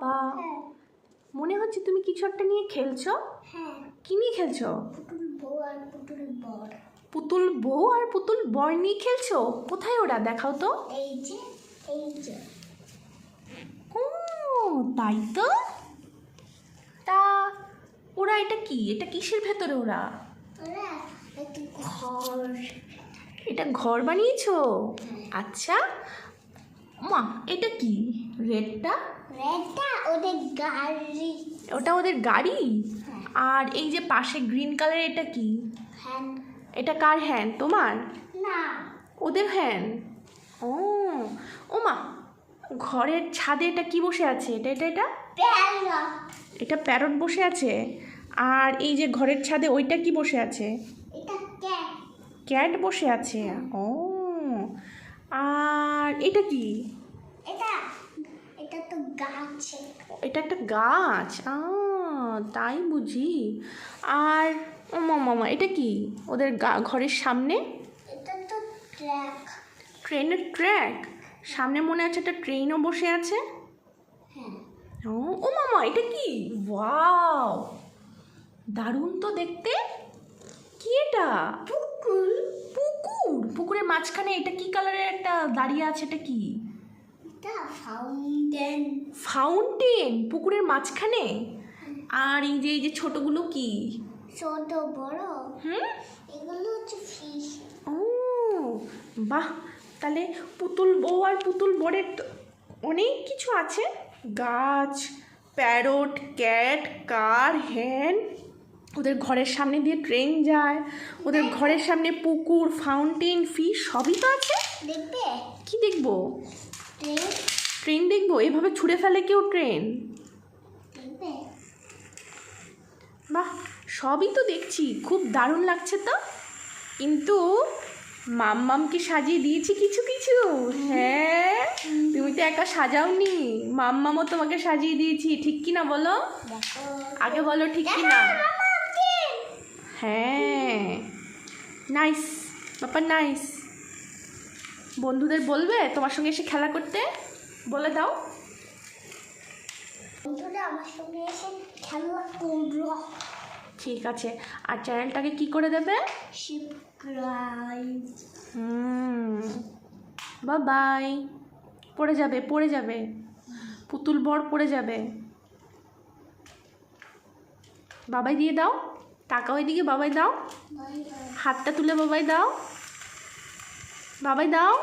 বাবা হ্যাঁ মনে হচ্ছে তুমি কিছু একটা নিয়ে খেলছো? হ্যাঁ। কি নিয়ে খেলছো? পুতুল বউ আর পুতুল বর। নিয়ে খেলছো? কোথায় ওরা? দেখাও তো। ও তাই তো? তা ওরা এটা কি? এটা কিসের ভেতরে ওরা? ওরা ঘর। এটা ঘর বানিয়েছো? আচ্ছা। মা এটা কি? রেডটা? রেডটা ওদের গাড়ি। ওটা ওদের গাড়ি? আর এই যে পাশে গ্রিন কালার এটা কি? হ্যান। এটা কার হ্যান্ড তোমার? না। ওদের হ্যান্ড ও ও মা ঘরের ছাদে এটা কি বসে আছে? এটা এটা এটা? এটা প্যারট বসে আছে? আর এই যে ঘরের ছাদে ওইটা কি বসে আছে? এটা ক্যাট বসে আছে? ও আর এটা কি? এটা তো গাছে। এটা একটা গাছ? আ তাই বুঝি। আর ও মামা এটা কি? ওদের ঘরের সামনে? এটা তো ট্র্যাক। ট্রেনের ট্র্যাক? সামনে মনে আছে একটা ট্রেনও বসে আছে? হ্যাঁ। ও ও মামা এটা কি? ওয়াও! দারুণ তো দেখতে। কি এটা? পুকুর। পুকুর? পুকুরের মাঝখানে এটা কি কালারের একটা দাঁড়িয়ে আছে? এটা কি? ফাউন্টেন ফাউন্টেন পুকুরের মাঝখানে? আর এই যে এই যে ছোটগুলো কি? ছোট বড়? হুম? এগুলো হচ্ছে ফিশ ও বাহ! তাহলে পুতুল বউ আর পুতুল বরের তো অনেক কিছু আছে। গাছ প্যারট ক্যাট কার হ্যান ওদের ঘরের সামনে দিয়ে ট্রেন যায়। ওদের ঘরের সামনে পুকুর ফাউন্টেন ফিশ সবই তো আছে? দেখবে? কি দেখব? ট্রেন ট্রেন দেখব? এভাবে ছুঁড়ে ফেলে কেউ ট্রেন? বাহ, সবই তো দেখছি। খুব দারুণ লাগছে তো। কিন্তু মাম্মামকে সাজিয়ে দিয়েছি কিছু কিছু। হ্যাঁ তুমি তো একা সাজাওনি। মাম্মামও তোমাকে সাজিয়ে দিয়েছি। ঠিক কি না বলো? আগে বলো ঠিক কি না? হ্যাঁ নাইস, ব্যাপার নাইস। বন্ধুদের বলবে তোমার সঙ্গে এসে খেলা করতে? বলে দাও। বন্ধুরা আমার সঙ্গে এসে খেলা করল ঠিক আছে। আর চ্যানেলটাকে কি করে দেবে? সাবস্ক্রাইব হুম। বা বাই পড়ে যাবে পড়ে যাবে। পুতুল বর পড়ে যাবে। বাবাই দিয়ে দাও। টাকা ওইদিকে বাবাই দাও। হাতটা তুলে বাবাই দাও। বাবাই দাও।